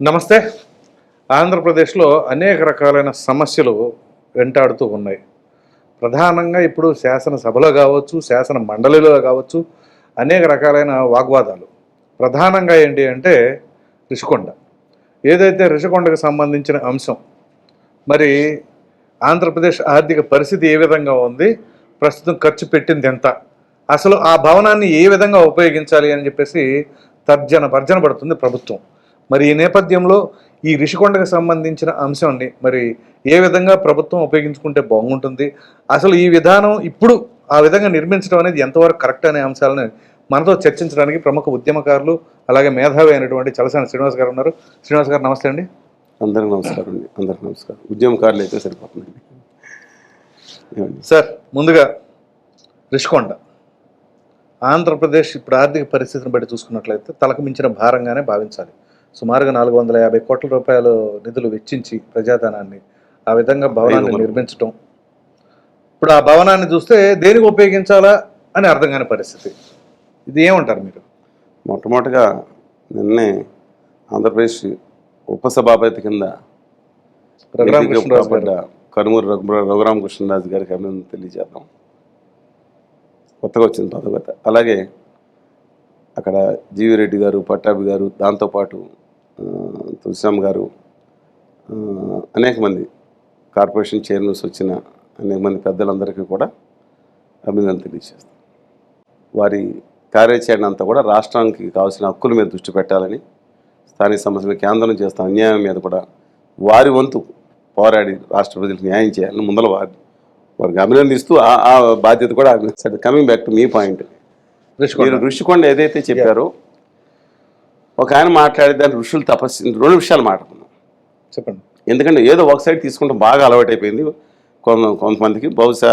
నమస్తే. ఆంధ్రప్రదేశ్లో అనేక రకాలైన సమస్యలు వెంటాడుతూ ఉన్నాయి. ప్రధానంగా ఇప్పుడు శాసనసభలో కావచ్చు శాసన మండలిలో కావచ్చు అనేక రకాలైన వాగ్వాదాలు. ప్రధానంగా ఏంటి అంటే రిషికొండ. ఏదైతే రిషికొండకు సంబంధించిన అంశం మరి ఆంధ్రప్రదేశ్ ఆర్థిక పరిస్థితి ఏ విధంగా ఉంది ప్రస్తుతం ఖర్చు పెట్టింది ఎంత అసలు ఆ భవనాన్ని ఏ విధంగా ఉపయోగించాలి అని చెప్పేసి తర్జన భర్జన పడుతుంది ప్రభుత్వం. మరి ఈ నేపథ్యంలో ఈ రిషికొండకు సంబంధించిన అంశాన్ని మరి ఏ విధంగా ప్రభుత్వం ఉపయోగించుకుంటే బాగుంటుంది? అసలు ఈ విధానం ఇప్పుడు ఆ విధంగా నిర్మించడం అనేది ఎంతవరకు కరెక్ట్ అనే అంశాలను మనతో చర్చించడానికి ప్రముఖ ఉద్యమకారులు అలాగే మేధావి అయినటువంటి చలసాని శ్రీనివాస్ గారు ఉన్నారు. శ్రీనివాస్ గారు నమస్తే అండి. అందరికి నమస్కారం అండి. అందరికి నమస్కారం. ఉద్యమకారులు అయితే సరిపోతుందండి సార్ ముందుగా రిషికొండ. ఆంధ్రప్రదేశ్ ఇప్పుడు ఆర్థిక పరిస్థితిని బట్టి చూసుకున్నట్లయితే తలకు మించిన భారంగానే భావించాలి. సుమారుగా నాలుగు వందల యాభై కోట్ల రూపాయలు నిధులు వెచ్చించి ప్రజాధనాన్ని ఆ విధంగా భవనాన్ని. నిర్మించటం. ఇప్పుడు ఆ భవనాన్ని చూస్తే దేనికి ఉపయోగించాలా అని అర్థం కాని పరిస్థితి. ఇది ఏమంటారు మీరు? మొట్టమొదటిగా నిన్నే ఆంధ్రప్రదేశ్ ఉపసభాపతి కింద కనుమూరు రఘు- రఘురామ కృష్ణరాజు గారికి అభినందన తెలియజేద్దాం. కొత్తగా వచ్చింది పదవత అలాగే అక్కడ జీవిరెడ్డి గారు పట్టాభి గారు దాంతోపాటు తులసిరామ్ గారు అనేక మంది కార్పొరేషన్ చైర్మన్స్ వచ్చిన అనేక మంది పెద్దలందరికీ కూడా అభినందన తెలియజేస్తాం. వారి కార్యాచరణ అంతా కూడా రాష్ట్రానికి కావాల్సిన హక్కుల మీద దృష్టి పెట్టాలని స్థానిక సమస్యలు కేంద్రం చేస్తున్న అన్యాయం మీద కూడా వారి వంతు పోరాడి రాష్ట్ర ప్రజలకు న్యాయం చేయాలని ముందర వారి వారికి అభినందిస్తూ ఆ- ఆ బాధ్యత కూడా కమింగ్ బ్యాక్ టు మీ పాయింట్. రిషికొండ. మీరు ఋషికొండ ఏదైతే చెప్పారో ఒక ఆయన మాట్లాడే దాని ఋషులు తపస్సు రెండు విషయాలు మాట్లాడుకున్నాం చెప్పండి. ఎందుకంటే ఏదో ఒక సైడ్ తీసుకుంటే బాగా అలవాటైపోయింది. కొంత కొంతమందికి బహుశా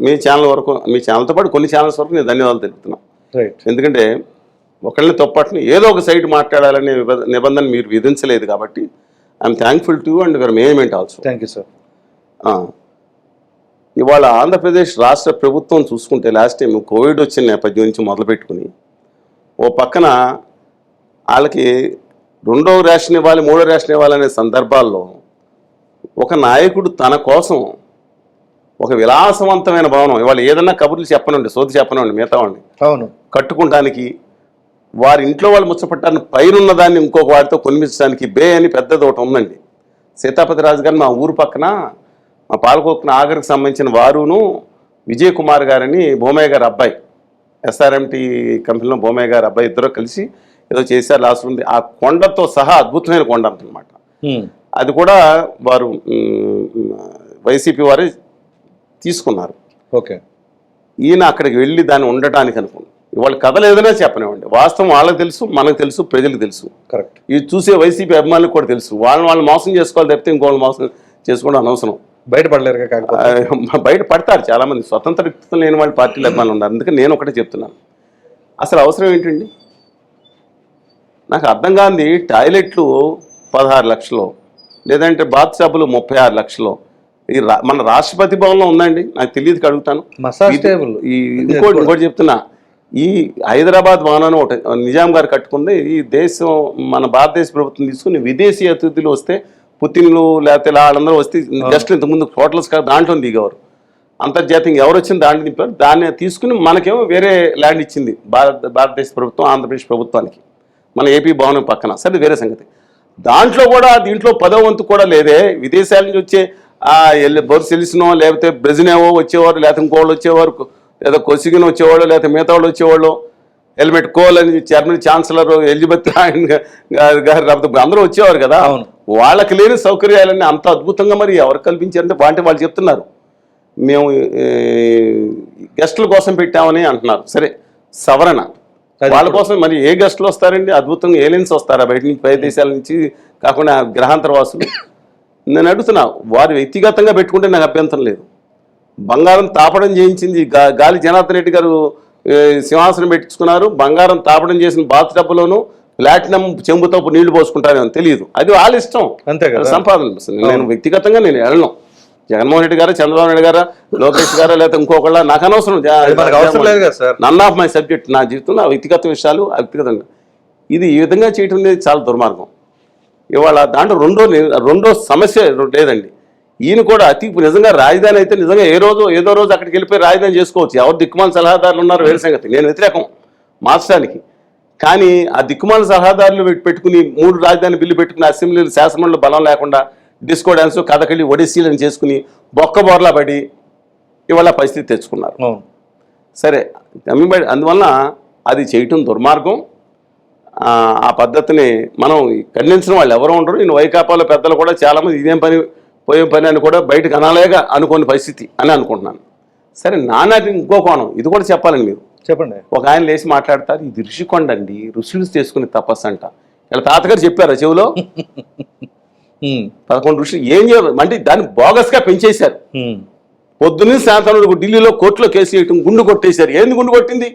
మీ ఛానల్ వరకు మీ ఛానల్తో పాటు కొన్ని ఛానల్స్ వరకు నేను ధన్యవాదాలు తెలుపుతున్నాను. రైట్ ఎందుకంటే ఒకళ్ళని తప్పట్టుని ఏదో ఒక సైడ్ మాట్లాడాలనే నిబ- నిబంధన మీరు విధించలేదు కాబట్టి I'm thankful to and your management also thank you sir ఇవాళ ఆంధ్రప్రదేశ్ రాష్ట్ర ప్రభుత్వం చూసుకుంటే లాస్ట్ టైం కోవిడ్ వచ్చిన నేపథ్యం నుంచి మొదలుపెట్టుకుని ఓ పక్కన వాళ్ళకి రెండో రేషన్ ఇవ్వాలి మూడో రేషన్ ఇవ్వాలనే సందర్భాల్లో ఒక నాయకుడు తన కోసం ఒక విలాసవంతమైన భవనం ఇవాళ ఏదన్నా కబుర్లు చెప్పనండి సోది చెప్పనండి మిగతా అవును. కట్టుకుంటానికి వారి ఇంట్లో వాళ్ళు ముచ్చపట్టాన్ని పైనున్న దాన్ని ఇంకొక వాడితో కొనిపించడానికి బే అని పెద్దది ఒకటి ఉందండి. సీతాపతి రాజు గారు మా ఊరు పక్కన మా పాలకొక్కున ఆగరికి సంబంధించిన వారును విజయ్ కుమార్ గారని భూమయ్య గారి అబ్బాయి ఎస్ఆర్ఎంటి కంపెనీలో భూమయ్య గారి అబ్బాయి ఇద్దరు కలిసి ఏదో చేశారు లాస్ట్ ఉంది. ఆ కొండతో సహా అద్భుతమైన కొండ అనమాట. అది కూడా వారు వైసీపీ వారే తీసుకున్నారు. ఓకే. ఈయన అక్కడికి వెళ్ళి దాన్ని ఉండటానికి అనుకున్నాను ఇవాళ కథలు ఏదైనా చెప్పనివ్వండి. వాస్తవం వాళ్ళకి తెలుసు మనకు తెలుసు ప్రజలకు తెలుసు. కరెక్ట్. ఇది చూసే వైసీపీ అభిమానులకు కూడా తెలుసు. వాళ్ళని వాళ్ళు మోసం చేసుకోవాలి తప్పితే ఇంకోళ్ళు మోసం చేసుకోవడం అనవసరం. ఆ, బయట పడతారు చాలామంది. స్వతంత్ర లేని వాళ్ళు పార్టీల అభిమానులు ఉన్నారు. అందుకని నేను ఒకటే చెప్తున్నాను. అసలు అవసరం ఏంటండి? నాకు అర్థం కాంది టాయిలెట్లు పదహారు లక్షలు లేదంటే బాత్ సబ్బులు ముప్పై ఆరు లక్షలు. ఈ రా- మన రాష్ట్రపతి భవన్లో ఉందండి నాకు తెలియదు అడుగుతాను ఈ ఇంకోటి ఇంకోటి చెప్తున్నా ఈ హైదరాబాద్ భవనాన్ని ఒకటి నిజాం గారు కట్టుకుంది ఈ దేశం మన భారతదేశ ప్రభుత్వం తీసుకుని విదేశీ అతిథులు వస్తే పుతిన్లు లేకపోతే వాళ్ళందరూ వస్తే జస్ట్ ఇంతకుముందు హోటల్స్ కాదు దాంట్లో దిగేవారు అంతర్జాతీయంగా ఎవరు వచ్చింది దాన్ని దింపారు. దాన్ని తీసుకుని మనకేమో వేరే ల్యాండ్ ఇచ్చింది భారత భారతదేశ ప్రభుత్వం ఆంధ్రప్రదేశ్ ప్రభుత్వానికి. మన ఏపీ భవనం పక్కన. సరే వేరే సంగతి. దాంట్లో కూడా దీంట్లో పదో వంతు కూడా లేదే. విదేశాల నుంచి వచ్చే ఆ ఎల్ బొర్స్ ఎలిసినో లేకపోతే బ్రెజినేవో వచ్చేవారు లేకపోతే ఇంకోళ్ళు వచ్చేవారు లేదా కొసిగిన వచ్చేవాళ్ళు లేకపోతే మిగతా వాళ్ళు వచ్చేవాళ్ళు హెల్మెట్ కోల్ అని జర్మనీ ఛాన్సలర్ ఎలిజబెత్ గారు గారు లేకపోతే అందరూ వచ్చేవారు కదా. వాళ్ళకి లేని సౌకర్యాలన్నీ అంత అద్భుతంగా మరి ఎవరు కల్పించారంటే అంటే వాళ్ళు చెప్తున్నారు. మేము గెస్టుల కోసం పెట్టామని అంటున్నారు. సరే సవరణ. వాళ్ళ కోసం మరి ఏ గెస్టులు వస్తారండి? అద్భుతంగా ఏలియన్స్ వస్తారా బయట నుంచి పై దేశాల నుంచి కాకుండా గ్రహాంతర వాసులు నేను అడుగుతున్నా వారు వ్యక్తిగతంగా పెట్టుకుంటే నాకు అభ్యంతరం లేదు. బంగారం తాపడం చేయించింది గాలి జనార్దన్ రెడ్డి గారు సింహాసనం పెట్టించుకున్నారు బంగారం తాపడం చేసిన బాత్ డబ్బులోను ప్లాటినం చెంబుతో నీళ్ళు పోసుకుంటారేమో తెలియదు అది వాళ్ళ ఇష్టం. అంతే కదా. సంపాదన. నేను వ్యక్తిగతంగా నేను వెళ్ళను. జగన్మోహన్ రెడ్డి గారు చంద్రబాబు నాయుడు గారా లోకేష్ గారా లేకపోతే ఇంకొకళ్ళ? నాకు అనవసరం. నన్ ఆఫ్ మై సబ్జెక్ట్ నా జీవితంలో వ్యక్తిగత విషయాలు వ్యక్తిగతంగా. ఇది ఈ విధంగా చేయటం అనేది చాలా దుర్మార్గం. ఇవాళ దాంట్లో రెండో రెండో సమస్య లేదండి. ఈయన కూడా అతి నిజంగా రాజధాని అయితే నిజంగా ఏ రోజు ఏదో రోజు అక్కడికి వెళ్ళిపోయి రాజధాని చేసుకోవచ్చు. ఎవరు దిక్కుమాల సలహాదారులు ఉన్నారు వేరే సంగతి. నేను వ్యతిరేకం మార్చడానికి కానీ ఆ దిక్కుమాల సలహాదారులు పెట్- పెట్టుకుని మూడు రాజధాని బిల్లు పెట్టుకుని అసెంబ్లీలు శాసనమండలి బలం లేకుండా డిస్కో డాన్స్ కథకళి ఒడిసీలను చేసుకుని బొక్క బోర్లా పడి ఇవాళ పరిస్థితి తెచ్చుకున్నారు. సరే అందువలన అది చేయటం దుర్మార్గం. ఆ, పద్ధతిని మనం ఖండించిన వాళ్ళు ఎవరు ఉండరు. నేను వైకాపాలో పెద్దలు కూడా చాలామంది ఇదేం పని పోయే పని అని కూడా బయటకు అనాలేగా అనుకోని పరిస్థితి అని అనుకుంటున్నాను. సరే నానాటి ఇంకో కోణం. ఇది కూడా చెప్పాలండి మీరు. చెప్పండి. ఒక ఆయన లేచి మాట్లాడతారు ఇది ఋషికొండ అండి ఋషులు చేసుకునే తపస్సు అంట. ఇలా తాతగారు చెప్పారు చెవిలో. పదకొండు ఋషులు ఏం చేయాలి అంటే దాన్ని బోగస్గా పెంచేశారు. ఉమ్, పొద్దున్నే సాయంత్రం ఢిల్లీలో కోర్టులో కేసు వేయటం గుండు కొట్టేశారు. ఏంది గుండు కొట్టింది?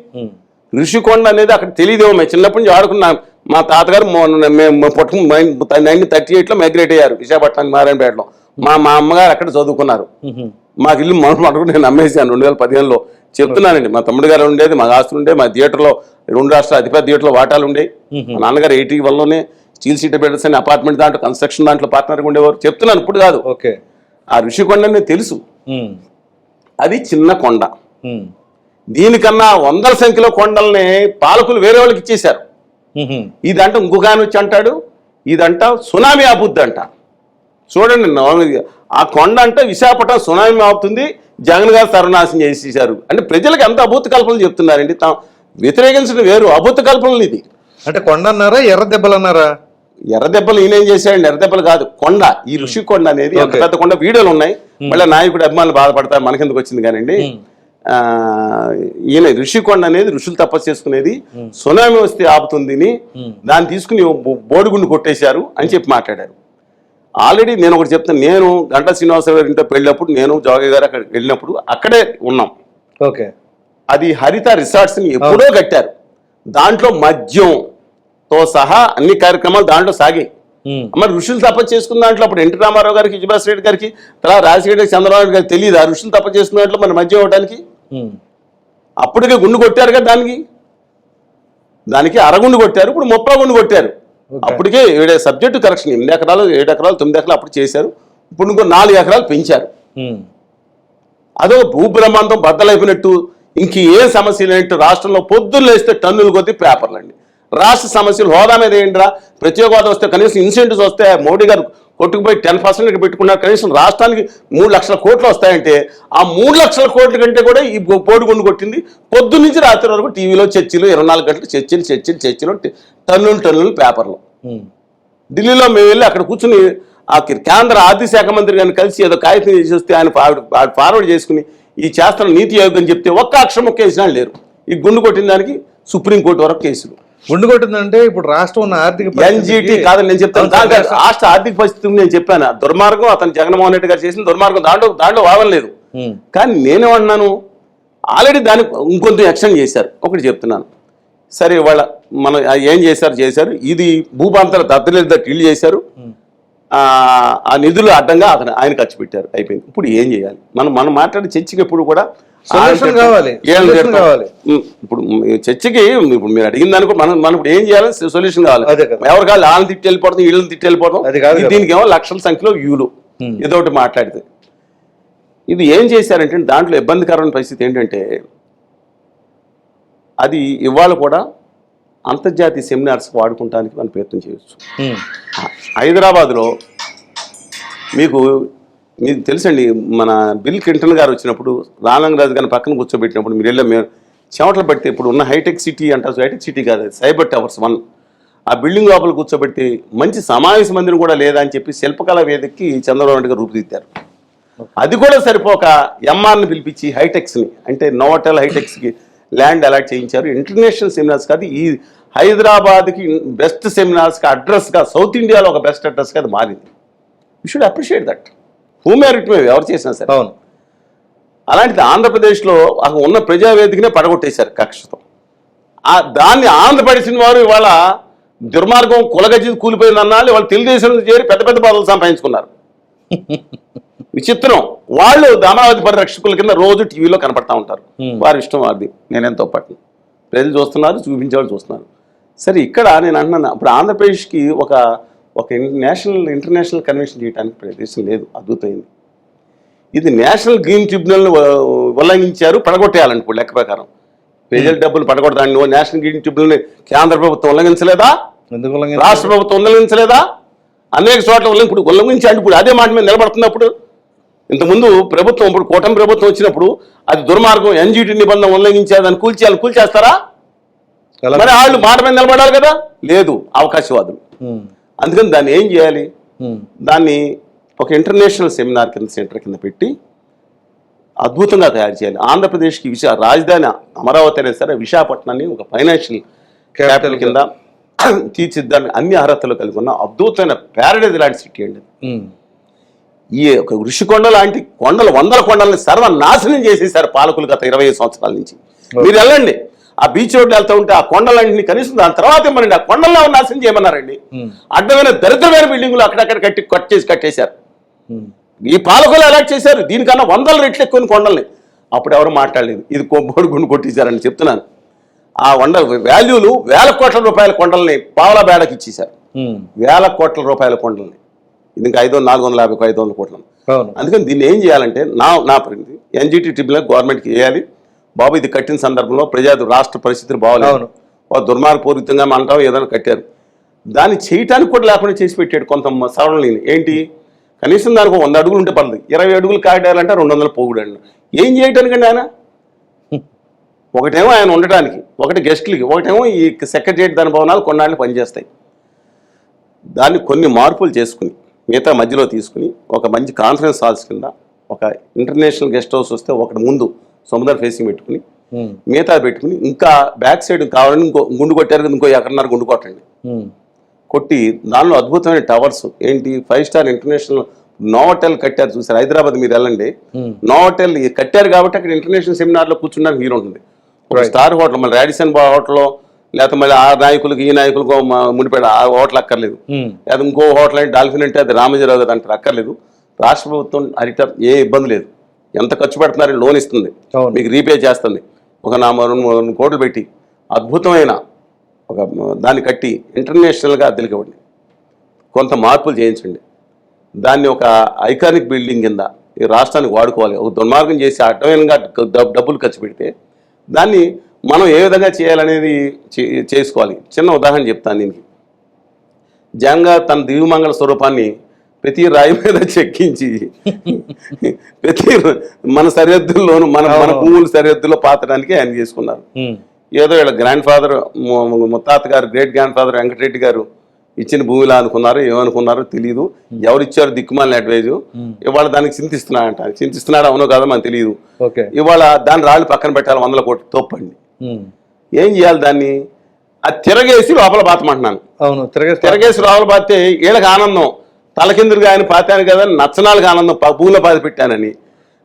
ఋషికొండ అనేది అక్కడ తెలియదేమో. మేము చిన్నప్పటి నుంచి ఆడుకున్నాం. మా తాతగారు మేము పుట్టుకు నైన్టీన్ థర్టీ ఎయిట్లో మైగ్రేట్ అయ్యారు విశాఖపట్నం నారాయణపేటలో. మా మా అమ్మగారు అక్కడ చదువుకున్నారు. మాకు ఇల్లు మనం అడుగు నేను అమ్మేసాను రెండు వేల పదిహేనులో చెప్తున్నానండి. మా తమ్ముడు గారు ఉండేది మా ఆస్తులు ఉండే మా థియేటర్లో రెండు రాష్ట్రాల అతిపెద్ద థియేటర్లో వాటాలు ఉండే మా నాన్నగారు ఎయిటీ వన్లోనే స్టీల్ సీట్ బిల్డర్స్ అని అపార్ట్మెంట్ దాంట్లో కన్స్ట్రక్షన్ దాంట్లో పార్ట్నర్గా ఉండేవారు. చెప్తున్నాను ఇప్పుడు కాదు. ఓకే. ఆ ఋషికొండ అనేది తెలుసు అది చిన్న కొండ. దీనికన్నా వందల సంఖ్యలో కొండల్ని పాలకులు వేరే వాళ్ళకి ఇచ్చేశారు. ఇదంట ఇంకొక ఆయన వచ్చి అంటాడు. ఇదంట సునామీ ఆపుద్ది అంట. చూడండి ఆ కొండ అంటే విశాఖపట్నం సునామీ ఆపుతుంది. జగన్ గారు సర్వనాశనం చేసేసారు అంటే ప్రజలకు ఎంత అభూత కల్పనలు చెప్తున్నారండి. తాము వ్యతిరేకించడం వేరు. అభూత కల్పనలు ఇది. అంటే కొండ అన్నారా ఎర్ర దెబ్బలు అన్నారా ఎర్ర దెబ్బలు ఈయనేం చేశాడండి? ఎర్ర దెబ్బలు కాదు కొండ. ఈ ఋషి కొండ అనేది ఎంత. పెద్ద కొండ వీడియోలు ఉన్నాయి. మళ్ళీ నాయకుడు అభిమానులు బాధపడతారు మనకెందుకు వచ్చింది ఆ, ఈయన ఋషి కొండ అనేది ఋషులు తపస్సు చేసుకునేది. సునామీ వస్తే ఆపుతుందిని దాన్ని తీసుకుని బోడిగుండు కొట్టేశారు అని చెప్పి మాట్లాడారు. ఆల్రెడీ నేను ఒకటి చెప్తాను నేను గంటా శ్రీనివాసరావు గారి ఇంట్లో వెళ్ళినప్పుడు నేను జోగయ్య గారు అక్కడికి వెళ్ళినప్పుడు అక్కడే ఉన్నాం. ఓకే. అది హరిత రిసార్ట్స్ని ఎప్పుడో కట్టారు. దాంట్లో మద్యంతో సహా అన్ని కార్యక్రమాలు దాంట్లో సాగాయి. మరి ఋషులు తపస్సు చేసుకున్న దాంట్లో అప్పుడు ఎన్టీ రామారావు గారికి విజయభాస్ రెడ్డి గారికి తర్వాత రాజశేఖర చంద్రబాబు నాయుడు గారికి తెలియదు. ఆ ఋషులు తపస్సు చేసుకున్న దాంట్లో మన మద్యం ఇవ్వడానికి అప్పటికే గుండు కొట్టారు కదా దానికి. దానికి అరగుండు కొట్టారు ఇప్పుడు ముప్పై గుండు కొట్టారు. అప్పటికే ఏడు సబ్జెక్టు కరెక్షన్ ఎనిమిది ఎకరాలు ఏడు ఎకరాలు తొమ్మిది ఎకరాలు అప్పుడు చేశారు. ఇప్పుడు ఇంకో నాలుగు ఎకరాలు పెంచారు. అదో భూబ్రహ్మాంతం బద్దలైపోయినట్టు ఇంక ఏ సమస్య లేనట్టు రాష్ట్రంలో పొద్దున్న లేస్తే టన్నులు కొద్ది పేపర్లు అండి రాష్ట్ర సమస్యలు హోదా మీద ఏంట్రా? ప్రత్యేక హోదా వస్తే కనీసం ఇన్సెంటివ్స్ వస్తే మోడీ గారు కొట్టుకుపోయి టెన్ పర్సెంట్ పెట్టుకున్నారు. కనీసం రాష్ట్రానికి మూడు లక్షల కోట్లు వస్తాయంటే ఆ మూడు లక్షల కోట్ల కంటే కూడా ఈ పోడుగుండు కొట్టింది. పొద్దు నుంచి రాత్రి వరకు టీవీలో చర్చలు ఇరవై నాలుగు గంటలు చర్చలు చర్చలు చర్చలు టన్నులు టన్నులు పేపర్లు. ఢిల్లీలో మేము వెళ్ళి అక్కడ కూర్చుని ఆ కేంద్ర ఆర్థిక శాఖ మంత్రి గారిని కలిసి ఏదో కాగితం చేసి వస్తే ఆయన ఫార్వర్డ్ చేసుకుని ఈ చేస్తున్న నీతి ఆయోగ్ చెప్తే ఒక్క అక్షరం ఒక్క వేసినా లేరు. ఈ గుండు కొట్టిన దానికి సుప్రీంకోర్టు వరకు కేసులు. గుండు కొట్టిందంటే ఇప్పుడు రాష్ట్రం ఉన్న ఆర్థిక ఎన్జిటి కాదని నేను చెప్తాను. రాష్ట్ర ఆర్థిక పరిస్థితి నేను చెప్పాను? దుర్మార్గం అతను జగన్మోహన్ రెడ్డి గారు చేసిన దుర్మార్గం. దాంట్లో దాంట్లో వాదన లేదు. కానీ నేనేమన్నాను ఆల్రెడీ దానికి ఇంకొంచెం ఎక్స్టెండ్ చేశారు. ఒకటి చెప్తున్నాను. సరే వాళ్ళ మనం ఏం చేశారు? చేశారు. ఇది భూపాంతర దత్తలేదట్టు ఇల్లు చేశారు. ఆ, నిధులు అడ్డంగా అతను ఆయన ఖర్చు పెట్టారు. అయిపోయింది. ఇప్పుడు ఏం చేయాలి? మనం మనం మాట్లాడే చర్చకి ఎప్పుడు కూడా కావాలి. కావాలి. ఇప్పుడు చర్చకి ఇప్పుడు మీరు అడిగిన దానికి మనం మనం ఇప్పుడు ఏం చేయాలి సొల్యూషన్ కావాలి. ఎవరు కావాలి వాళ్ళని తిట్టి వెళ్ళిపోవడం వీళ్ళని తిట్టి వెళ్ళిపోవడం. దీనికి ఏమో లక్షల సంఖ్యలో వ్యూలు. ఏదో ఒకటి మాట్లాడితే ఇది ఏం చేశారంటే దాంట్లో ఇబ్బందికరమైన పరిస్థితి ఏంటంటే అది ఇవాళ కూడా అంతర్జాతీయ సెమినార్స్ వాడుకుంటానికి మనం ప్రయత్నం చేయొచ్చు హైదరాబాద్లో మీకు మీకు తెలుసండి మన బిల్ క్లింటన్ గారు వచ్చినప్పుడు రాజు గారిని పక్కన కూర్చోబెట్టినప్పుడు మీరు వెళ్ళాం మేము చెమటలు పడితే ఇప్పుడు ఉన్న హైటెక్ సిటీ అంటారు హైటెక్ సిటీ కాదు సైబర్ టవర్స్ వన్. ఆ బిల్డింగ్ లోపల కూర్చోబెట్టి మంచి సమావేశ మందిరం కూడా లేదా అని చెప్పి శిల్పకళా వేదికకి చంద్రబాబు నాయుడు గారు రూపుదిద్దారు. అది కూడా సరిపోక ఎంఆర్ని పిలిపించి హైటెక్స్ని అంటే నోవటెల్ హైటెక్స్కి ల్యాండ్ అలాట్ చేయించారు. ఇంటర్నేషనల్ సెమినార్స్ కాదు ఈ హైదరాబాద్కి బెస్ట్ సెమినార్స్కి అడ్రస్గా సౌత్ ఇండియాలో ఒక బెస్ట్ అడ్రస్గా అది మారింది. You should appreciate that who merit మేము ఎవరు చేసినా సరే. అవును. అలాంటిది ఆంధ్రప్రదేశ్లో అక్కడ ఉన్న ప్రజావేదికనే పడగొట్టేశారు కక్షతో. ఆ దాన్ని ఆంధ్రపడిచిన వారు ఇవాళ దుర్మార్గం కులగజ్జి కూలిపోయింది అన్నాళ్ళు వాళ్ళు తెలుగుదేశం చేరి పెద్ద పెద్ద పదవులు సంపాదించుకున్నారు. విచిత్రం. వాళ్ళు దామావతి పరిరక్షకుల కింద రోజు టీవీలో కనపడతా ఉంటారు. వారి ఇష్టం వారిది. నేనెంతో పాటు ప్రజలు చూస్తున్నారు చూపించేవాళ్ళు చూస్తున్నారు. సరే ఇక్కడ నేను అంటున్నాను ఇప్పుడు ఆంధ్రప్రదేశ్కి ఒక ఒక నేషనల్ ఇంటర్నేషనల్ కన్వెన్షన్ చేయడానికి ప్రదేశం లేదు అద్భుతమైంది. ఇది నేషనల్ గ్రీన్ ట్రిబ్యునల్ ఉల్లంఘించారు పడగొట్టేయాలండి ఇప్పుడు లెక్క ప్రకారం. ప్రజల డబ్బులు పడగొడతాండి నువ్వు నేషనల్ గ్రీన్ ట్రిబ్యునల్ కేంద్ర ప్రభుత్వం ఉల్లంఘించలేదా? రాష్ట్ర ప్రభుత్వం ఉల్లంఘించలేదా? అనేక చోట్ల ఉల్లంఘ ఇప్పుడు ఉల్లంఘించాడు ఇప్పుడు అదే మాట మీద నిలబడుతున్నప్పుడు. ఇంతకుముందు ప్రభుత్వం ఇప్పుడు కూటమి ప్రభుత్వం వచ్చినప్పుడు అది దుర్మార్గం ఎన్జిటి నిబంధన ఉల్లంఘించారు అని కూల్చేయాలి కూల్చేస్తారా? మరి వాళ్ళు మాట మీద నిలబడాలి కదా? లేదు అవకాశవాదులు. అందుకని దాన్ని ఏం చేయాలి? దాన్ని ఒక ఇంటర్నేషనల్ సెమినార్ కింద సెంటర్ కింద పెట్టి అద్భుతంగా తయారు చేయాలి. ఆంధ్రప్రదేశ్కి విశా రాజధాని అమరావతి అనేది సరే విశాఖపట్నాన్ని ఒక ఫైనాన్షియల్ క్యాపిటల్ కింద తీర్చిద్దాన్ని అన్ని అర్హతలు కలిగి ఉన్న అద్భుతమైన ప్యారడైజ్ లాంటి సిటీ అండి ఈ ఒక ఋషికొండ లాంటి కొండలు వందల కొండల్ని సర్వనాశనం చేసేసారు పాలకులు గత ఇరవై సంవత్సరాల నుంచి. మీరు వెళ్ళండి. ఆ బీచ్ రోడ్డు వెళ్తూ ఉంటే ఆ కొండలన్నింటినీ కనీసం దాని తర్వాత ఇవ్వమండి ఆ కొండల్లో నాశనం చేయమన్నారండి. అడ్డమైన దరిద్రమైన బిల్డింగులు అక్కడక్కడ కట్టి కట్ చేసి కట్టేశారు. ఈ పాలకులు అలర్ట్ చేశారు. దీనికన్నా వందల రెట్లు ఎక్కువ కొండల్ని. అప్పుడు ఎవరు మాట్లాడలేదు. ఇది కొబ్బడి గుండు కొట్టేశారని చెప్తున్నాను. ఆ వంద వాల్యూలు వేల కోట్ల రూపాయల కొండల్ని పావలా బేడకి ఇచ్చేశారు. వేల కోట్ల రూపాయల కొండల్ని. ఇది ఇంకా ఐదు వందల నాలుగు వందల యాభై ఐదు వందల కోట్లను అందుకని దీన్ని ఏం చేయాలంటే నా నా పరిధి ఎన్జిటి ట్రిబ్యునల్ గవర్నమెంట్కి వేయాలి బాబు ఇది కట్టిన సందర్భంలో ప్రజా రాష్ట్ర పరిస్థితులు బాగోలేదు. ఒక దుర్మార్గపూరితంగా అంటాం ఏదైనా కట్టారు. దాన్ని చేయటానికి కూడా లేకుండా చేసి పెట్టాడు కొంత సవరణని ఏంటి? కనీసం దానికి వంద అడుగులు ఉంటే పర్లేదు. ఇరవై అడుగులు కాడాలంటే రెండు వందలు పోగుడండి ఏం చేయటానికండి ఆయన? ఒకటేమో ఆయన ఉండటానికి ఒకటి గెస్ట్లకి ఒకటేమో ఈ సెక్రటరియట్ దాని భవనాలు కొన్నాళ్ళు పనిచేస్తాయి. దాన్ని కొన్ని మార్పులు చేసుకుని మిగతా మధ్యలో తీసుకుని ఒక మంచి కాన్ఫరెన్స్ హాల్స్ కింద ఒక ఇంటర్నేషనల్ గెస్ట్ హౌస్ వస్తే ఒకటి ముందు సముద్ర ఫేసింగ్ పెట్టుకుని మిగతా పెట్టుకుని ఇంకా బ్యాక్ సైడ్ కావాలని ఇంకో గుండు కొట్టారు కదా, ఇంకో ఎకరన్నర గుండు కొట్టండి. కొట్టి దానిలో అద్భుతమైన టవర్స్ ఏంటి? ఫైవ్ స్టార్ ఇంటర్నేషనల్ నోవటెల్ కట్టారు చూసారు? హైదరాబాద్ మీరు వెళ్ళండి. నోవటెల్ కట్టారు కాబట్టి అక్కడ ఇంటర్నేషనల్ సెమినార్లో కూర్చున్నారు వీలు ఉంటుంది. స్టార్ హోటల్ మళ్ళీ రాడిసన్ బా హోటల్లో లేకపోతే మళ్ళీ ఆ నాయకులకు ఈ నాయకులకు ముడిపెడ ఆ హోటల్ అక్కర్లేదు. అది ఇంకో హోటల్ అంటే డాల్ఫిన్ అంటే అది రామజీరావు గారు అంటారు అక్కర్లేదు. రాష్ట్ర ప్రభుత్వం అరిట ఏ ఇబ్బంది లేదు. ఎంత ఖర్చు పెడుతున్నారని లోన్ ఇస్తుంది. మీకు రీపే చేస్తుంది. ఒక నా రెండు కోట్లు పెట్టి అద్భుతమైన ఒక దాన్ని కట్టి ఇంటర్నేషనల్గా అద్దెలకి ఇవ్వండి. కొంత మార్పులు చేయించండి. దాన్ని ఒక ఐకానిక్ బిల్డింగ్ కింద ఈ రాష్ట్రానికి వాడుకోవాలి. ఒక దుర్మార్గం చేసి అడ్డమైనగా డబ్- డబ్బులు ఖర్చు పెడితే దాన్ని మనం ఏ విధంగా చేయాలనేది చేసుకోవాలి. చిన్న ఉదాహరణ చెప్తాను దీనికి. గారు తన దివ్యమంగళ స్వరూపాన్ని ప్రతి రాయి మీద చెక్కించి ప్రతి మన సరిహద్దుల్లోను మన మన భూముల సరిహద్దుల్లో పాతడానికి ఆయన చేసుకున్నారు. ఏదో వీళ్ళ గ్రాండ్ ఫాదర్ ముత్తాత గారు గ్రేట్ గ్రాండ్ ఫాదర్ వెంకటరెడ్డి గారు ఇచ్చిన భూమిలా అనుకున్నారు ఏమనుకున్నారో తెలియదు ఎవరు ఇచ్చారు దిక్కుమాలిన అడ్వైజ్ ఇవాళ దానికి చింతిస్తున్నాడంట. చింతిస్తున్నాడు అవునో కాదో మనకు తెలియదు ఇవాళ దాని రాళ్ళు పక్కన పెట్టాలి వందల కోట్లు తోపండి. ఏం చేయాలి దాన్ని? అది తిరగేసి లోపల బాతమంటున్నాను. అవును తిరగేస్తా తిరగేసి లోపల పాతే వీళ్ళకి ఆనందం. తలకిందులుగా ఆయన పాతాను కదా నచ్చనాలకు ఆనందం ప- భూమిలో పాతి పెట్టానని.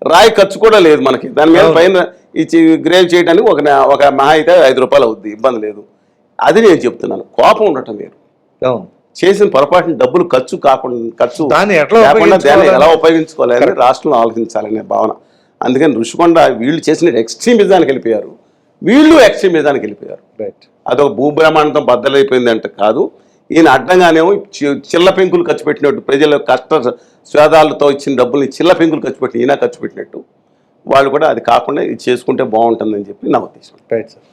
రాయి ఖర్చు కూడా లేదు మనకి. దాని మీద పైన ఇచ్చి గ్రేవ్ చేయడానికి ఒక ఒక మహా అయితే ఐదు రూపాయలు అవుద్ది ఇబ్బంది లేదు. అది నేను చెప్తున్నాను. కోపం ఉండటం మీరు చేసిన పొరపాటున డబ్బులు ఖర్చు కాకుండా ఖర్చు లేకుండా దాన్ని ఎలా ఉపయోగించుకోవాలని? రాష్ట్రంలో ఆలోచించాలనే భావన. అందుకని రుషికొండ వీళ్ళు చేసిన ఎక్స్ట్రీమిజానికి వెళ్ళిపోయారు. వీళ్ళు ఎక్స్ట్రీమిజానికి వెళ్ళిపోయారు. రైట్ అదొక భూబ్రహ్మాండంతో బద్దలైపోయింది అంటే కాదు. ఈయన అడ్డంగానేమో చి- చిల్ల పెంకులు ఖర్చు పెట్టినట్టు ప్రజల కష్ట స్వేదాలతో ఇచ్చిన డబ్బుల్ని చిల్ల పెంకులు ఖర్చు పెట్టి ఈయన ఖర్చు పెట్టినట్టు. వాళ్ళు కూడా అది కాకుండా ఇది చేసుకుంటే బాగుంటుందని చెప్పి నా ఉద్దేశం. Right sir.